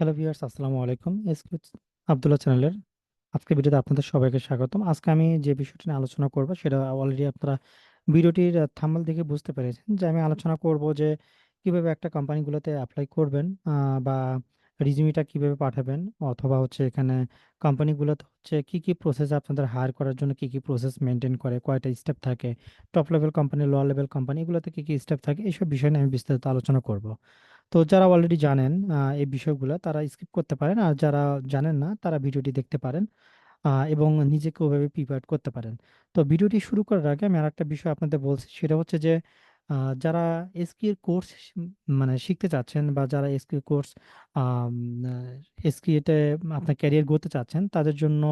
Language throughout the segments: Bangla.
হ্যালো ভিউয়ার্স আসসালামু আলাইকুম। এসকে আব্দুল্লাহ চ্যানেলের আজকে ভিডিওতে আপনাদের সবাইকে স্বাগতম। আজকে আমি যে বিষয়টি নিয়ে আলোচনা করব, সেটা অলরেডি আপনারা ভিডিওটির থাম্বনেল দেখে বুঝতে পেরেছেন যে আমি আলোচনা করব যে কীভাবে একটা কোম্পানিগুলোতে অ্যাপ্লাই করবেন বা রিজিউমিটা কীভাবে পাঠাবেন, অথবা হচ্ছে এখানে কোম্পানিগুলোতে হচ্ছে কি কি প্রসেস আপনাদের হায়ার করার জন্য কি কি প্রসেস মেনটেন করে, কয়টা স্টেপ থাকে top level company low level company এগুলোতে কি কি স্টেপ থাকে এইসব বিষয় নিয়ে আমি বিস্তারিত আলোচনা করব। তো যারা অলরেডি জানেন এই বিষয়গুলো তারা স্কিপ করতে পারেন। আর যারা জানেন না, তারা ভিডিওটি দেখতে পারেন এবং নিজেকে ওভাবে প্রিপেয়ার করতে পারেন। তো ভিডিওটি শুরু করার আগে আমি আরেকটা বিষয় আপনাদের বলছি। সেটা হচ্ছে যে যারা এসকির কোর্স মানে শিখতে চাচ্ছেন বা যারা এসকির কোর্স এসকিতে আপনার ক্যারিয়ার গড়তে চাচ্ছেন, তাদের জন্য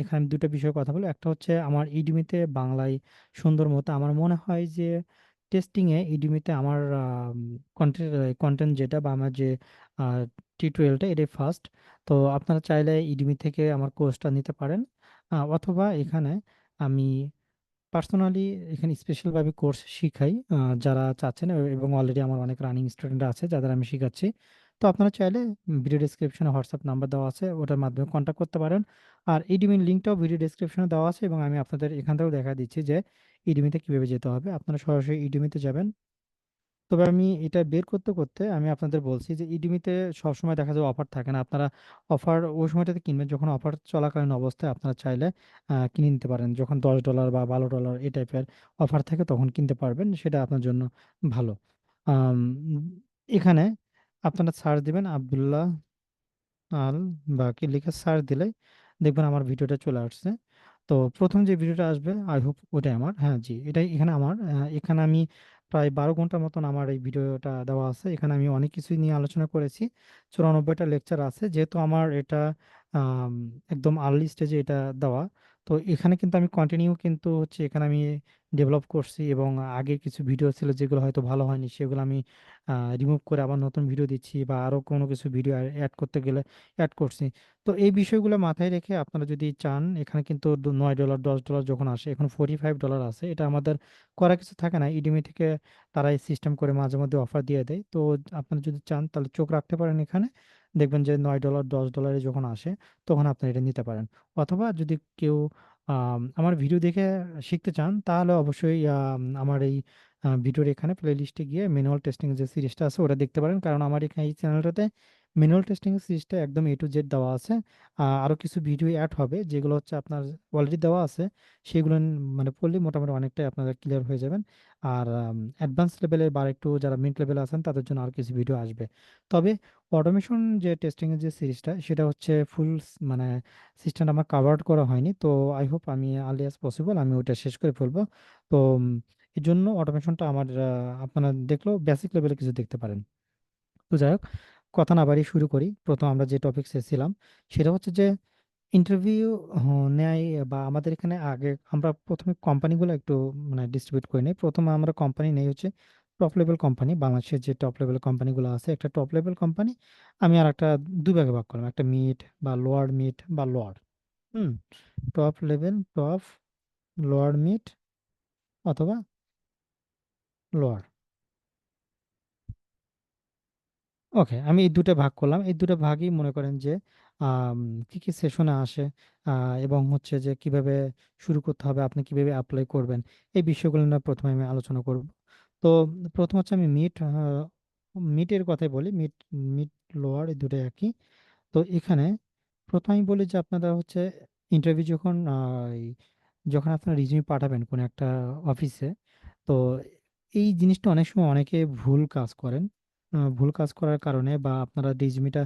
এখানে আমি দুটো বিষয়ে কথা বলি একটা হচ্ছে আমার ইডুমিতে বাংলায় সুন্দর মতো আমার মনে হয় যে টেস্টিং এ ইডুমিতে আমার কন্টেন্ট যেটা বা আমার যে টি টিউটোরিয়ালটা এটাই ফার্স্ট তো আপনারা চাইলে ইডুমি থেকে আমার কোর্সটা নিতে পারেন। অথবা এখানে আমি পার্সোনালি এখানে স্পেশালভাবে কোর্স শিখাই যারা চাচ্ছেন এবং অলরেডি আমার অনেক রানিং স্টুডেন্ট আছে যাদের আমি শিখাচ্ছি। তো আপনারা চাইলে ভিডিও ডেসক্রিপশনে হোয়াটসঅ্যাপ নাম্বার দেওয়া আছে, ওটার মাধ্যমে কন্ট্যাক্ট করতে পারেন। আর ইডিমির লিঙ্কটাও ভিডিও ডেসক্রিপশনে দেওয়া আছে এবং আমি আপনাদের এখান থেকেও দেখা দিচ্ছি যে ইডিমিতে কীভাবে যেতে হবে? আপনারা সরাসরি ইডিমিতে যাবেন। তবে আমি এটা বের করতে করতে আমি আপনাদের বলছি যে ইডিমিতে সবসময় দেখা যায় অফার থাকে না। আপনারা অফার ওই সময়টাতে কিনবেন, যখন অফার চলাকালীন অবস্থায় আপনারা চাইলে কিনে নিতে পারেন। যখন দশ ডলার বা বারো ডলার এই টাইপের অফার থাকে, তখন কিনতে পারবেন। সেটা আপনার জন্য ভালো। এখানে আপনারা সার্চ দিবেন আবদুল্লাহ আল বাকি লিখে সার্চ দিলে দেখবেন আমার ভিডিওটা চলে আসছে। তো প্রথম যে ভিডিওটা আসবে আই হোপ ওটাই আমার। হ্যাঁ জি, এটাই এখানে আমার। এখানে আমি প্রায় বারো ঘণ্টার মতন আমার এই ভিডিওটা দেওয়া আছে। এখানে আমি অনেক কিছুই নিয়ে আলোচনা করেছি। চুরানব্বইটা লেকচার আছে। যেহেতু আমার এটা একদম আর্লি স্টেজে এটা দেওয়া তো এখানে কিন্তু আমি কন্টিনিউ কিন্তু হচ্ছে এখানে আমি ডেভেলপ করছি এবং আগের কিছু ভিডিও ছিল যেগুলো হয়তো ভালো হয়নি, সেগুলো আমি রিমুভ করে আবার নতুন ভিডিও দিচ্ছি বা আরও কোনো কিছু ভিডিও অ্যাড করতে গেলে অ্যাড করছি। তো এই বিষয়গুলো মাথায় রেখে আপনারা যদি চান, এখানে কিন্তু নয় ডলার দশ ডলার যখন আসে, এখন ফোর্টি ফাইভ ডলার আছে, এটা আমাদের করা কিছু থাকে না। ইডিমি থেকে তারা এই সিস্টেম করে মাঝে মধ্যে অফার দিয়ে দেয়। তো আপনারা যদি চান তাহলে চোখ রাখতে পারেন এখানে। দেখবেন যে নয় ডলার দশ ডলারে যখন আসে, তখন আপনি এটা নিতে পারেন। অথবা যদি কেউ আমার ভিডিও দেখে শিখতে চান, তাহলে অবশ্যই আমার এই ভিডিওর এখানে প্লে লিস্টে গিয়ে ম্যানুয়াল টেস্টিং যে সিরিজটা আছে, ওটা দেখতে পারেন। কারণ আমার এখানে এই চ্যানেলটাতে ম্যানুয়াল টেস্টিং সিরিজটা একদম এ টু জেড দেওয়া আছে। আহ, আরও কিছু ভিডিও অ্যাড হবে যেগুলো হচ্ছে আপনার অলরেডি দেওয়া আছে সেগুলো মানে পড়লে মোটামুটি অনেকটাই আপনারা ক্লিয়ার হয়ে যাবেন। আর অ্যাডভান্স লেভেলের বা একটু যারা মিড লেভেলে আছেন তাদের জন্য আর কিছু ভিডিও আসবে। তবে অটোমেশন যে টেস্টিংয়ের যে সিরিজটা সেটা হচ্ছে ফুল মানে সিস্টেমটা আমার কাভার করা হয়নি। তো আই হোপ আমি আর্লি অ্যাজ পসিবল আমি ওটা শেষ করে ফেলব। তো এর জন্য অটোমেশনটা আমার আপনারা দেখলেও বেসিক লেভেলে কিছু দেখতে পারেন। তো যাই হোক কথা না বাড়িয়ে শুরু করি। প্রথম আমরা যে টপিক ছিলাম, সেটা হচ্ছে যে ইন্টারভিউ নেয় বা আমাদের এখানে আগে আমরা প্রথমে কোম্পানিগুলো একটু মানে ডিস্ট্রিবিউট করে নিই। প্রথমে আমরা কোম্পানি নেই হচ্ছে টপ লেভেল কোম্পানি বাংলাদেশের যে টপ লেভেল কোম্পানিগুলো আছে, একটা টপ লেভেল কোম্পানি আমি আর একটা দুই ভাগে করলাম। একটা মিড বা লোয়ার মিড বা lower hmm? Top level top lower mid অথবা লোয়ার ওকে, আমি এই দুটো ভাগ করলাম। এই দুটো ভাগই মনে করেন যে কি কি সেশনে আসে এবং হচ্ছে যে কীভাবে শুরু করতে হবে, আপনি কীভাবে অ্যাপ্লাই করবেন, এই বিষয়গুলো নিয়ে প্রথমে আমি আলোচনা করব। তো প্রথম হচ্ছে আমি মিড মিটের কথাই বলি মিড মিড লোয়ার এই দুটো একই। তো এখানে প্রথমে আমি বলি যে আপনারা হচ্ছে ইন্টারভিউ যখন যখন আপনার রিজিউমি পাঠাবেন কোনো একটা অফিসে তো এই জিনিসটা অনেক সময় অনেকে ভুল কাজ করেন। ভুল কাজ করার কারণে বা আপনারা রিজিউমিটা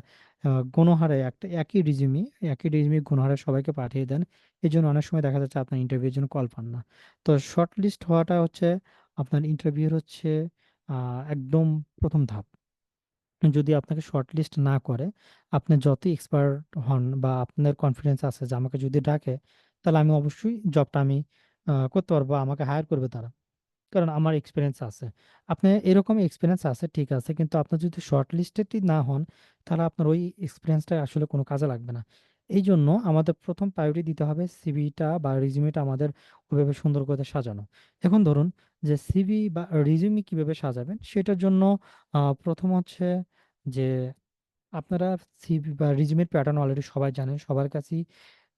গণহারে একটা একই রিজিউমি একই রিজিউমি গণহারে সবাইকে পাঠিয়ে দেন। এই জন্য অনেক সময় দেখা যাচ্ছে আপনার ইন্টারভিউর জন্য কল পান না। তো শর্ট লিস্ট হওয়াটা হচ্ছে আপনার ইন্টারভিউর হচ্ছে একদম প্রথম ধাপ। যদি আপনাকে শর্ট লিস্ট না করে, আপনি যতই এক্সপার্ট হন বা আপনার কনফিডেন্স আছে যে আমাকে যদি ডাকে, তাহলে আমি অবশ্যই জবটা আমি করতে পারব, আমাকে হায়ার করবে তারা। কারণ আমার এক্সপিরিয়েন্স আছে। আপনি এরকম এক্সপিরিয়েন্স আছে, ঠিক আছে। কিন্তু আপনি যদি শর্ট লিস্টেডই না হন, তাহলে আপনার ওই এক্সপিরিয়েন্সটা আসলে কোনো কাজে লাগবে না। এই জন্য আমাদের প্রথম প্রায়োরিটি দিতে হবে সিভিটা বা রিজিউমিটা আমাদের ওইভাবে সুন্দর করে সাজানো। এখন ধরুন যে সিভি বা রিজিউমি কীভাবে সাজাবেন, সেটার জন্য প্রথম হচ্ছে যে আপনারা সিভি বা রিজিউমের প্যাটার্ন অলরেডি সবাই জানেন। সবার কাছেই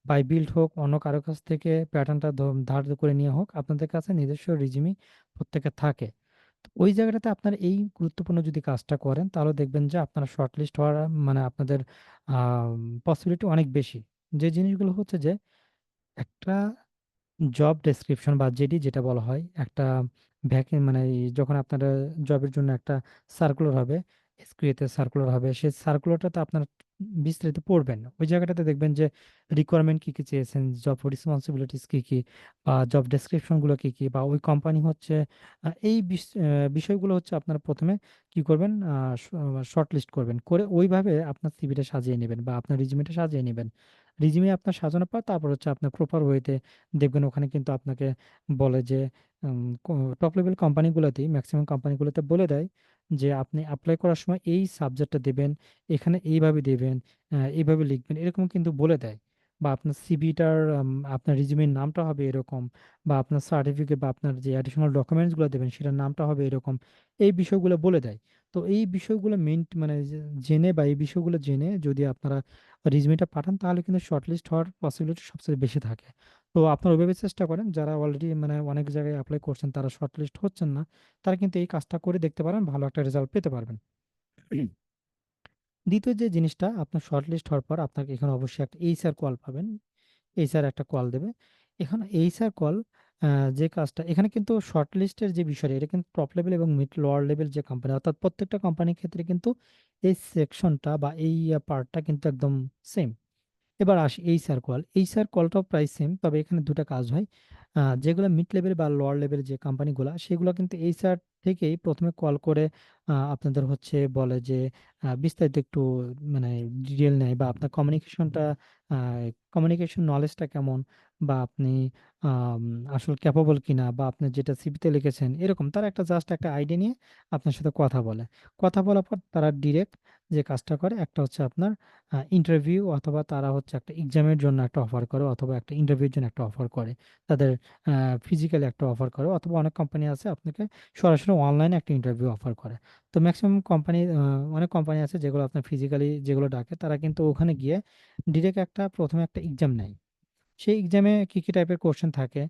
বাই বিল্ড হোক, অন্য কারও কাছ থেকে প্যাটার্নটা ধার করে নিয়ে হোক, আপনাদের কাছে নিজস্ব রিজিউমি প্রত্যেকের থাকে। তো ওই জায়গাটাতে আপনার এই গুরুত্বপূর্ণ যদি কাজটা করেন, তাহলে দেখবেন যে আপনারা শর্টলিস্ট হওয়ার মানে আপনাদের পসিবিলিটি অনেক বেশি। যে জিনিসগুলো হচ্ছে যে একটা জব ডেসক্রিপশন বা জেডি যেটা বলা হয়, একটা ভ্যাকে মানে যখন আপনারা জবের জন্য একটা সার্কুলার হবে, এসকিউ তে সার্কুলার হবে, সেই সার্কুলারটাতে আপনারা বিস্তারিত পড়বেন। ওই জায়গাটাতে দেখবেন যে রিকোয়ারমেন্ট কি, কি চেয়েছেন, জব রেসপনসিবিলিটিস কি, কি বা জব ডেসক্রিপশনগুলো কি, কি বা ওই কোম্পানি হচ্ছে এই বিষয়গুলো হচ্ছে আপনারা প্রথমে কি করবেন শর্ট লিস্ট করবেন। করে ওইভাবে আপনার সিভিটা সাজিয়ে নেবেন বা আপনার রিজিউমিটা সাজিয়ে নেবেন রিজিউমি আপনার সাজানোর পর তারপর হচ্ছে আপনার প্রপার ওয়েতে দেখবেন ওখানে কিন্তু আপনাকে বলে যে টপ লেভেল কোম্পানিগুলোতেই ম্যাক্সিমাম কোম্পানিগুলোতে বলে দেয় যে আপনি অ্যাপ্লাই করার সময় এই সাবজেক্টটা দেবেন, এখানে এইভাবে দেবেন এইভাবে লিখবেন। এরকম কিন্তু বলে দেয়। বা আপনার সিভিটার আপনার রিজিউমির নামটা হবে এরকম, বা আপনার সার্টিফিকেট বা আপনার যে অ্যাডিশনাল ডকুমেন্টসগুলো দেবেন, সেটার নামটা হবে এরকম। এই বিষয়গুলো বলে দেয়। তো এই বিষয়গুলো মেইন মানে জেনে বা এই বিষয়গুলো জেনে যদি আপনারা রিজিউমিটা পাঠান, তাহলে কিন্তু শর্টলিস্ট হওয়ার পসিবিলিটি সবচেয়ে বেশি থাকে। তো আপনারা ওইভাবে চেষ্টা করেন। যারা অলরেডি মানে অনেক জায়গায় অ্যাপ্লাই করছেন, তারা শর্টলিস্ট হচ্ছেন না। তারা কিন্তু এই কাজটা করে দেখতে পারেন। ভালো একটা রেজাল্ট পেতে পারবেন। দ্বিতীয় যে জিনিসটা, আপনার শর্টলিস্ট হওয়ার পর আপনাকে এখানে অবশ্যই একটা এইচআর কল পাবেন। এইচআর একটা কল দেবে। এখানে এইচআর কল যে কাজটা, এখানে কিন্তু শর্টলিস্টের যে বিষয়টা, এটা কিন্তু টপ লেভেল এবং মিড লোয়ার লেভেল যে কোম্পানি অর্থাৎ প্রত্যেকটা কোম্পানির ক্ষেত্রে কিন্তু এই সেকশনটা বা এই পার্টটা কিন্তু একদম সেম। এবার আসি এই সার কল। এই সার কলটাও প্রায় সেম। তবে এখানে দুটো কাজ হয়। যেগুলো মিড লেভেল বা লোয়ার লেভেল যে কোম্পানিগুলো সেগুলো কিন্তু এই সার থেকেই প্রথমে কল করে আপনাদের হচ্ছে বলে যে বিস্তারিত একটু মানে ডিটেল নেয় বা আপনার কমিউনিকেশনটা কমিউনিকেশন নলেজটা কেমন বা আপনি আসলে ক্যাপাবল কিনা বা আপনি যেটা সিভিতে লিখেছেন, এরকম তারা একটা জাস্ট একটা আইডিয়া নিয়ে আপনার সাথে কথা বলে। কথা বলার পর তারা ডিরেক্ট যে কাজটা করে, একটা হচ্ছে আপনার ইন্টারভিউ অথবা তারা হচ্ছে একটা এক্সামের জন্য একটা অফার করে অথবা একটা ইন্টারভিউর জন্য একটা অফার করে। তাদের ফিজিক্যালি একটা অফার করে অথবা অনেক কোম্পানি আছে আপনাকে সরাসরি অনলাইনে একটা ইন্টারভিউ অফার করে। তো মেক্সিমাম কোম্পানি অনেক কোম্পানি আছে যেগুলো আপনার ফিজিক্যালি যেগুলো ডাকে, তারা কিন্তু ওখানে গিয়ে ডিরেক্ট একটা ১ম এ একটা এক্সাম নেয়। সেই এক্সামে কি, কি টাইপের কোয়েশ্চেন থাকে?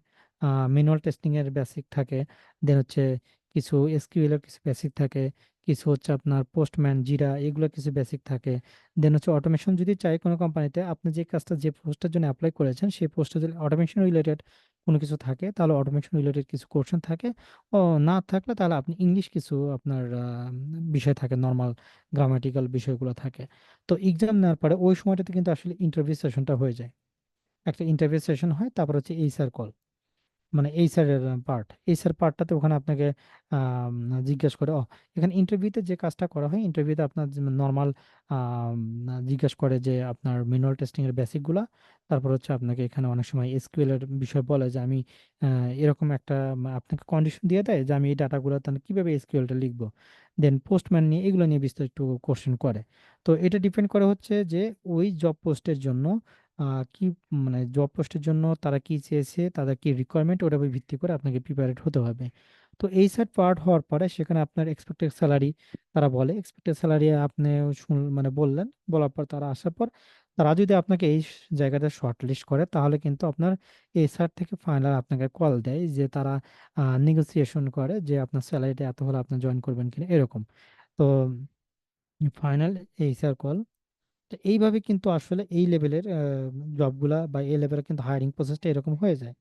আ ম্যানুয়াল টেস্টিং এর বেসিক থাকে। দেন হচ্ছে কিছু এসকিউএল এর কিছু বেসিক থাকে। কিছু হচ্ছে আপনার পোস্টম্যান, জিরা এগুলো কিছু বেসিক থাকে। দেন হচ্ছে অটোমেশন যদি চায় কোনো কোম্পানিতে আপনি যে কাজটা যে পোস্টের জন্য এপ্লাই করেছেন সেই পোস্টে যদি অটোমেশন রিলেটেড কোনো কিছু থাকে তাহলে অটোমেশন রিলেটেড কিছু কোয়েশ্চেন থাকে। ও না থাকলে তাহলে আপনি ইংলিশ কিছু আপনার বিষয় থাকে নরমাল গ্রামাটিক্যাল বিষয়গুলো থাকে। তো এক্সাম নেওয়ার পরে ওই সময়টাতে কিন্তু আসলে ইন্টারভিউ সেশনটা হয়ে যায়। একটা ইন্টারভিউ সেশন হয় তারপর হচ্ছে এইচআর কল। মানে এইচআর এর পার্ট। এইচআর পার্টটাতে ওখানে আপনাকে জিজ্ঞেস করে ও এখানে ইন্টারভিউতে যে কাজটা করা হয়, ইন্টারভিউতে আপনার নর্মাল জিজ্ঞেস করে যে আপনার ম্যানুয়াল টেস্টিং এর বেসিক তারপর হচ্ছে আপনাকে এখানে অনেক সময় এসকিউএল এর বিষয় বলে যে আমি এরকম একটা আপনাকে কন্ডিশন দিয়ে দেয় যে আমি এই ডাটাগুলা তাহলে কীভাবে এসকিউএল টা লিখব। দেন পোস্টম্যান নিয়ে এগুলো নিয়ে বিস্তারিত একটু কোয়েশ্চেন করে। তো এটা ডিপেন্ড করে হচ্ছে যে ওই জব পোস্টের জন্য কি মানে জব পোস্টের জন্য তারা কি চেয়েছে, তাদের কি রিকোয়ারমেন্ট ওটার উপর ভিত্তি করে আপনাকে প্রিপারেট হতে হবে। তো এইচআর পার্ট হওয়ার পরে সেখানে আপনার এক্সপেক্টেড স্যালারি তারা বলে। এক্সপেক্টেড স্যালারি আপনি শুন মানে বললেন। বলার পর তারা আসার পর তারা যদি আপনাকে এই স জায়গাটা শর্টলিস্ট করে তাহলে কিন্তু আপনার এইচআর থেকে ফাইনাল আপনাকে কল দেয় যে তারা নেগোসিয়েশন করে যে আপনার স্যালারিটা এত হলে আপনি জয়েন করবেন কিনা এরকম। তো ফাইনাল এই এইচআর কল তো এইভাবে কিন্তু আসলে এই লেভেলের জবগুলা বা এই লেভেলের কিন্তু হায়ারিং প্রসেসটা এরকম হয়ে যায়।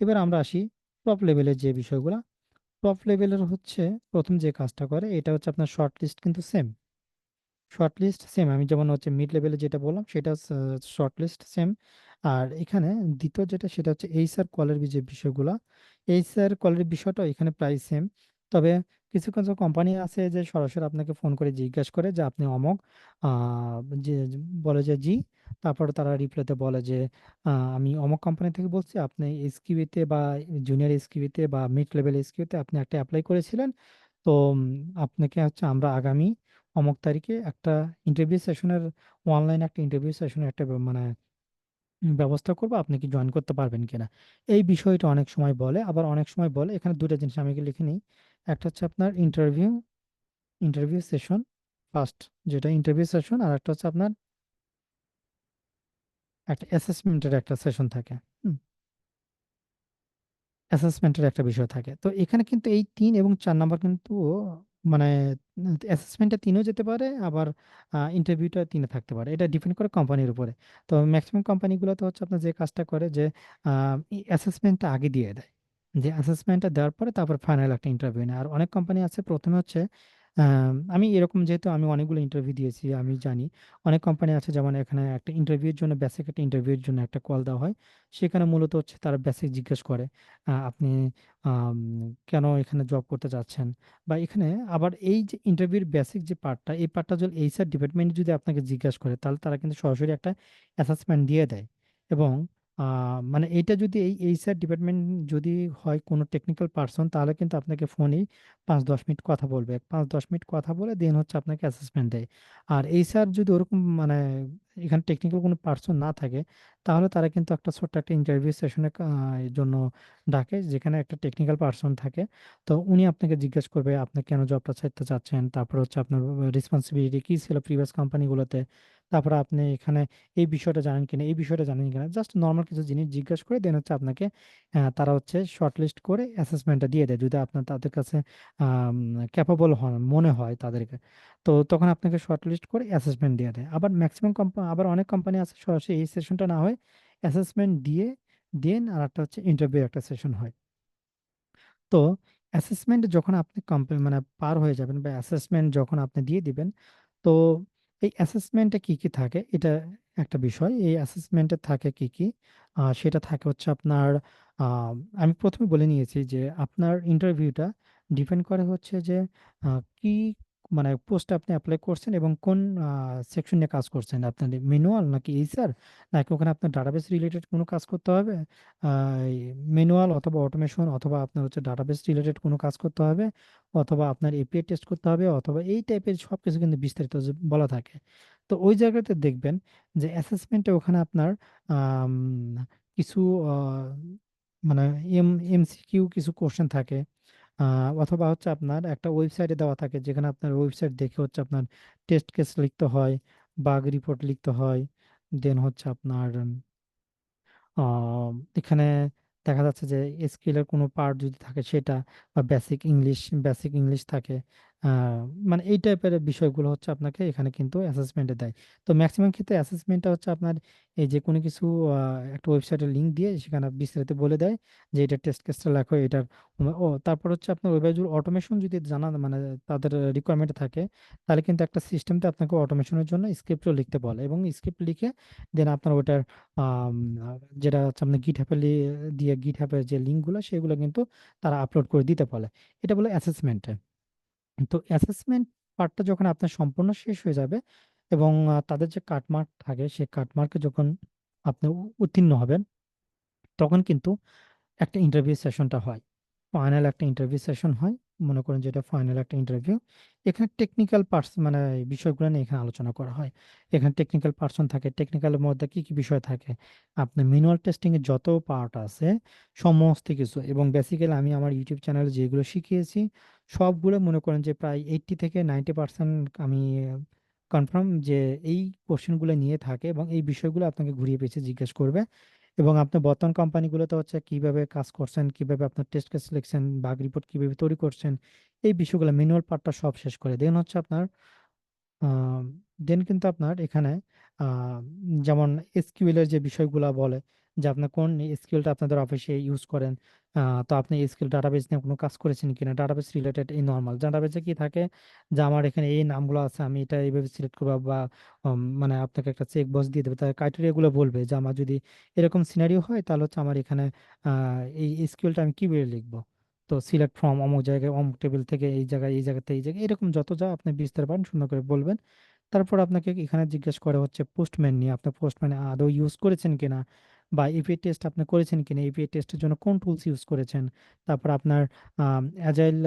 এবার আমরা আসি টপ লেভেলের যে বিষয়গুলা। টপ লেভেলের হচ্ছে প্রথম যে কাজটা করে এটা হচ্ছে আপনার শর্টলিস্ট কিন্তু সেম। শর্টলিস্ট সেম আমি যেমন হচ্ছে মিড লেভেলে যেটা বললাম সেটা হচ্ছে শর্টলিস্ট সেম। আর এখানে দ্বিতীয় যেটা সেটা হচ্ছে এইচআর কলের যে বিষয়গুলা, এইচআর কলের বিষয়টাও এখানে প্রায় সেম। তবে কিছু, কিছু কোম্পানি আছে যে সরাসরি আপনাকে ফোন করে জিজ্ঞাসা করে যে আপনি অমুক যে বলে যে জি, তারপরে তারা রিপ্লাইতে বলে যে আমি অমুক কোম্পানি থেকে বলছি আপনি এসকিউতে বা জুনিয়র এসকিউতে বা মিড লেভেল এসকিউতে আপনি একটা এপ্লাই করেছিলেন। তো আপনাকে হচ্ছে আমরা আগামী অমুক তারিখে একটা ইন্টারভিউ সেশনের অনলাইন একটা ইন্টারভিউ সেশনের একটা মানে ব্যবস্থা করব। আপনি কি জয়েন করতে পারবেন কিনা? এই বিষয়টা অনেক সময় বলে। আবার অনেক সময় বলে এখানে ২ টা জিনিস আমি লিখে নিই। একটা হচ্ছে আপনার ইন্টারভিউ, ইন্টারভিউ সেশন ফার্স্ট যেটা ইন্টারভিউ সেশন আর একটা হচ্ছে আপনার একটা অ্যাসেসমেন্টের একটা সেশন থাকে অ্যাসেসমেন্টের একটা বিষয় থাকে। তো এখানে কিন্তু এই তিন এবং চার নাম্বার কিন্তু মানে অ্যাসেসমেন্টটা তিনও যেতে পারে আবার ইন্টারভিউটা তিনে থাকতে পারে। এটা ডিপেন্ড করে কোম্পানির উপরে। তো ম্যাক্সিমাম কোম্পানিগুলোতে হচ্ছে আপনার যে কাজটা করে যে অ্যাসেসমেন্টটা আগে দিয়ে দেয়। যে অ্যাসেসমেন্টটা দেওয়ার পরে তারপর ফাইনাল একটা ইন্টারভিউ নেয়। আর অনেক কোম্পানি আছে প্রথমে হচ্ছে আম, এরকম যেহেতু আমি অনেকগুলো ইন্টারভিউ দিয়েছি আমি জানি। অনেক কোম্পানি আছে যেমন এখানে একটা ইন্টারভিউর জন্য বেসিক একটা ইন্টারভিউর জন্য একটা কল দেওয়া হয়। সেখানে মূলত হচ্ছে তারা বেসিক জিজ্ঞেস করে আপনি কেন এখানে জব করতে চাচ্ছেন বা এখানে আবার এই যে ইন্টারভিউর বেসিক যে পার্টটা এই পার্টটা যদি এইচআর ডিপার্টমেন্ট যদি আপনাকে জিজ্ঞাসা করে তাহলে তারা কিন্তু সরাসরি একটা অ্যাসেসমেন্ট দিয়ে দেয়। এবং মানে এটা যদি এই এইচআর ডিপার্টমেন্ট যদি হয় কোনো টেকনিক্যাল পার্সন তাহলে কিন্তু আপনাকে ফোনেই পাঁচ দশ মিনিট কথা বলবে। পাঁচ দশ মিনিট কথা বলে দেন হচ্ছে আপনাকে অ্যাসেসমেন্ট দেয়। আর এইচআর যদি ওরকম মানে এখানে টেকনিক্যাল কোনো পার্সন না থাকে তাহলে তারা কিন্তু একটা ছোট্ট একটা ইন্টারভিউ সেশনের জন্য ডাকে, যেখানে একটা টেকনিক্যাল পার্সন থাকে। তো উনি আপনাকে জিজ্ঞেস করবে, আপনি কেন জবটা ছাড়তে চাচ্ছেন? তারপর হচ্ছে আপনার রেসপন্সিবিলিটি কী ছিল প্রিভিয়াস কোম্পানিগুলোতে তারপর আপনি এখানে এই বিষয়টা জানেন কিনা, এই বিষয়টা জানেন কিনা? জাস্ট নর্মাল কিছু জিনিস জিজ্ঞেস করে দেন হচ্ছে আপনাকে তারা হচ্ছে শর্টলিস্ট করে অ্যাসেসমেন্টটা দিয়ে দেয়, যদি আপনার তাদের কাছে ক্যাপাবল হন, মনে হয় তাদেরকে। তো তখন আপনাকে শর্টলিস্ট করে অ্যাসেসমেন্ট দিয়ে দেয়। আবার ম্যাক্সিমাম কোম্পানি আবার অনেক কোম্পানি আছে, সরাসরি এই সেশনটা না হয় অ্যাসেসমেন্ট দিয়ে, দেন আর একটা হচ্ছে ইন্টারভিউ একটা সেশন হয়। তো অ্যাসেসমেন্ট যখন আপনি কমপ্লি মানে পার হয়ে যাবেন বা অ্যাসেসমেন্ট যখন আপনি দিয়ে দিবেন, তো এই অ্যাসেসমেন্টে কি কি থাকে? এটা একটা বিষয়। এই অ্যাসেসমেন্টে থাকে কি কি? সেটা থাকে হচ্ছে আপনার আমি প্রথমে বলে নিয়েছি যে আপনার ইন্টারভিউটা ডিপেন্ড করে হচ্ছে যে কি মানে পোস্ট আপনি অ্যাপ্লাই করছেন এবং কোন সেকশন নিয়ে কাজ করছেন? আপনার ম্যানুয়াল নাকি এইচআর নাকি ওখানে আপনার ডাটাবেস রিলেটেড কোনো কাজ করতে হবে? ম্যানুয়াল অথবা অটোমেশন অথবা আপনার হচ্ছে ডাটাবেস রিলেটেড কোনো কাজ করতে হবে? অথবা আপনার এপিআই টেস্ট করতে হবে? অথবা এই টাইপের সব কিছু কিন্তু বিস্তারিত বলা থাকে। তো ওই জায়গাতে দেখবেন যে অ্যাসেসমেন্টে ওখানে আপনার কিছু মানে এম এমসিকিউ কিছু কোশ্চেন থাকে। অথবা হচ্ছে আপনার একটা ওয়েবসাইটে দেওয়া থাকে যেখানে আপনার ওয়েবসাইট দেখে হচ্ছে আপনার টেস্ট কেস লিখতে হয় বাগ রিপোর্ট লিখতে হয় দেন হচ্ছে আপনার এখানে দেখা যাচ্ছে যে এসকিউএল এর কোনো পার্ট যদি থাকে সেটা বা বেসিক ইংলিশ বেসিক ইংলিশ থাকে মানে এই টাইপের বিষয়গুলো হচ্ছে আপনাকে এখানে কিন্তু অ্যাসেসমেন্টে দেয়। তো ম্যাক্সিমাম ক্ষেত্রে অ্যাসেসমেন্টটা হচ্ছে আপনার এই যে কোনো কিছু একটা ওয়েবসাইটের লিঙ্ক দিয়ে সেখানে বিস্তারিত বলে দেয় যে এটা টেস্ট কেসটা লেখো এটার ও তারপর হচ্ছে আপনার ওয়েবসাইট অটোমেশন যদি জানা মানে তাদের রিকোয়ারমেন্ট থাকে, তাহলে কিন্তু একটা সিস্টেমতে আপনাকে অটোমেশনের জন্য স্ক্রিপ্টও লিখতে বলে এবং স্ক্রিপ্ট লিখে দেন আপনার ওটার যেটা হচ্ছে আপনার গিট হ্যাপে দিয়ে গিট হ্যাপের যে লিঙ্কগুলো সেগুলো কিন্তু তারা আপলোড করে দিতে বলে। এটা বলে অ্যাসেসমেন্টে তো অ্যাসেসমেন্ট পার্টটা যখন আপনার সম্পূর্ণ শেষ হয়ে যাবে এবং তাদের যে কাটমার্ক থাকে, সেই কাটমার্কে যখন আপনি উত্তীর্ণ হবেন, তখন কিন্তু একটা ইন্টারভিউ সেশনটা হয়। ফাইনাল একটা ইন্টারভিউ সেশন হয়। মনে করেন যেটা ফাইনাল একটা ইন্টারভিউ এখানে টেকনিক্যাল পার্সন মানে বিষয়গুলো নিয়ে এখানে আলোচনা করা হয়। এখানে টেকনিক্যাল পার্সন থাকে। টেকনিক্যালের মধ্যে কি কি বিষয় থাকে? আপনার ম্যানুয়াল টেস্টিং এর যত পার্ট আছে, সমস্ত কিছু। এবং বেসিক্যালি আমি আমার ইউটিউব চ্যানেলে যেগুলো শিখিয়েছি সবগুলো মনে করেন যে প্রায় এইট্টি থেকে নাইনটি পার্সেন্ট আমি কনফার্ম যে এই কোশ্চেনগুলো নিয়ে থাকে এবং এই বিষয়গুলো আপনাকে ঘুরিয়ে পেঁচিয়ে জিজ্ঞেস করবে এবং আপনার বর্তমান কোম্পানিগুলোতে হচ্ছে কীভাবে কাজ করছেন, কীভাবে আপনার টেস্ট কেস লিখছেন বাগ রিপোর্ট কীভাবে তৈরি করছেন, এই বিষয়গুলো ম্যানুয়াল পার্টটা সব শেষ করে। দেন হচ্ছে আপনার দেন কিন্তু আপনার এখানে যেমন এসকিউএল এর যে বিষয়গুলো বলে যে আপনি কোন এসকিউএলটা আপনাদের অফিসে ইউজ করেন? তো আপনি এসকিউএল ডাটাবেস নিয়ে কোনো কাজ করেছেন কি কিনা? ডাটাবেস রিলেটেড এই নর্মাল ডাটাবেসে কি থাকে? যে আমার এখানে এই নামগুলো আছে, আমি এটা এইভাবে সিলেক্ট করব বা মানে আপনাকে একটা চেক বক্স দিয়ে দেবে। তার ক্রাইটেরিয়াগুলো বলবে যে আমার যদি এরকম সিনারিও হয়, তাহলে হচ্ছে আমার এখানে এই এসকিউএলটা আমি কীভাবে লিখব? তো সিলেক্ট ফ্রম অমুক জায়গায়, অমুক টেবিল থেকে এই জায়গায়, এই জায়গাতে এই জায়গায়, এরকম যত যা আপনি বিস্তার পারেন, সুন্দর করে বলবেন। তারপর আপনাকে এখানে জিজ্ঞেস করা হচ্ছে পোস্টম্যান নিয়ে, আপনি পোস্টম্যান আদৌ ইউজ করেছেন কিনা? বা এপিআই টেস্ট আপনি করেছেন কিনা এপিআই টেস্টের জন্য কোন টুলস ইউজ করেছেন? তারপর আপনার অ্যাজাইল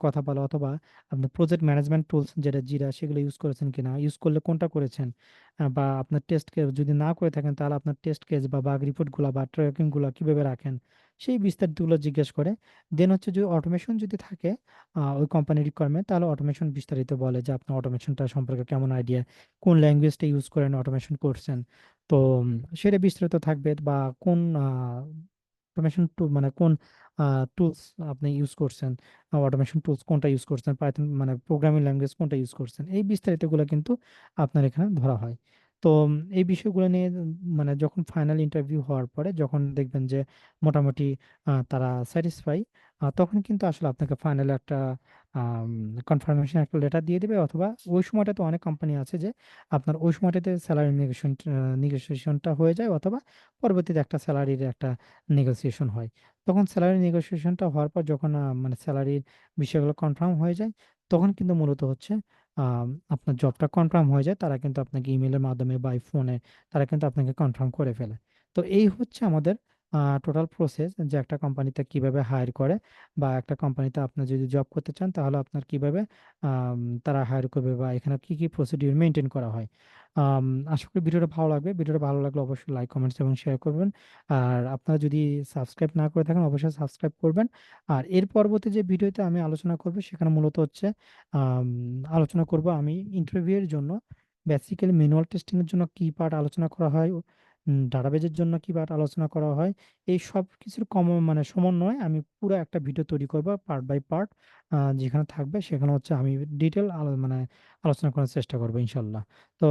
কথা বলা অথবা আপনার প্রজেক্ট ম্যানেজমেন্ট টুলস যেটা জিরা সেগুলো ইউজ করেছেন কিনা ইউজ করলে কোনটা করেছেন? বা আপনার টেস্ট কেস যদি না করে থাকেন তাহলে আপনার টেস্ট কেস বা বাগ রিপোর্টগুলো বা ট্র্যাকিংগুলো কীভাবে রাখেন? সেই বিস্তারিতগুলো জিজ্ঞেস করে। দেন হচ্ছে যদি অটোমেশন যদি থাকে ওই কোম্পানির রিকোয়ারমেন্ট তাহলে অটোমেশন বিস্তারিত বলে যে আপনার অটোমেশনটা সম্পর্কে কেমন আইডিয়া কোন ল্যাঙ্গুয়েজটা ইউজ করেন অটোমেশন করছেন। তো সেটা বিস্তারিত থাকবে বা কোন অটোমেশন টুল মানে কোন টুলস আপনি ইউজ করছেন? অটোমেশন টুলস কোনটা ইউজ করছেন? পাইথন মানে প্রোগ্রামিং ল্যাঙ্গুয়েজ কোনটা ইউজ করছেন? এই বিস্তারিতগুলো কিন্তু আপনার এখানে ধরা হয়। তো এই বিষয়গুলো নিয়ে মানে যখন ফাইনাল ইন্টারভিউ হওয়ার পরে যখন দেখবেন যে মোটামুটি তারা স্যাটিসফাই তখন কিন্তু আসলে আপনাকে ফাইনাল একটা কনফার্মেশন একটা লেটার দিয়ে দেবে। অথবা ওই সময়টাতে অনেক কোম্পানি আছে যে আপনার ওই সময়টাতে স্যালারি নেগোসিয়েশন নেগোসিয়েশনটা হয়ে যায় অথবা পরবর্তীতে একটা স্যালারির একটা নেগোসিয়েশন হয়। তখন স্যালারি নেগোসিয়েশনটা হওয়ার পর যখন মানে স্যালারির বিষয়গুলো কনফার্ম হয়ে যায়, তখন কিন্তু মূলত হচ্ছে আপনার জবটা কনফার্ম হয়ে যায়, তারা কিন্তু আপনাকে ইমেলের মাধ্যমে বা ফোনে তারা কিন্তু আপনাকে কনফার্ম করে ফেলে। তো এই হচ্ছে আমাদের টোটাল প্রসেস যে একটা কোম্পানিতে কীভাবে হায়ার করে বা একটা কোম্পানিতে আপনি যদি জব করতে চান, তাহলে আপনার কীভাবে তারা হায়ার করবে বা এখানে কি কি প্রসিডিউর মেনটেন করা হয়। আশা করি ভিডিওটা ভালো লাগবে। ভিডিওটা ভালো লাগলে অবশ্যই লাইক কমেন্টস এবং শেয়ার করবেন। আর আপনারা যদি সাবস্ক্রাইব না করে থাকেন, অবশ্যই সাবস্ক্রাইব করবেন। আর এর পরবর্তী যে ভিডিওতে আমি আলোচনা করব, সেখানে মূলত হচ্ছে আলোচনা করব আমি ইন্টারভিউ এর জন্য। বেসিক্যালি ম্যানুয়াল টেস্টিং এর জন্য কি পার্ট আলোচনা করা হয় ডাটাবেজের জন্য কি আলোচনা করা হয়, এই সব কিছুর কম মানে সমন্বয়ে আমি পুরো একটা ভিডিও তৈরি করব পার্ট বাই পার্ট যেখানে থাকবে সেখানে হচ্ছে আমি ডিটেল মানে আলোচনা করার চেষ্টা করব ইনশাল্লাহ। তো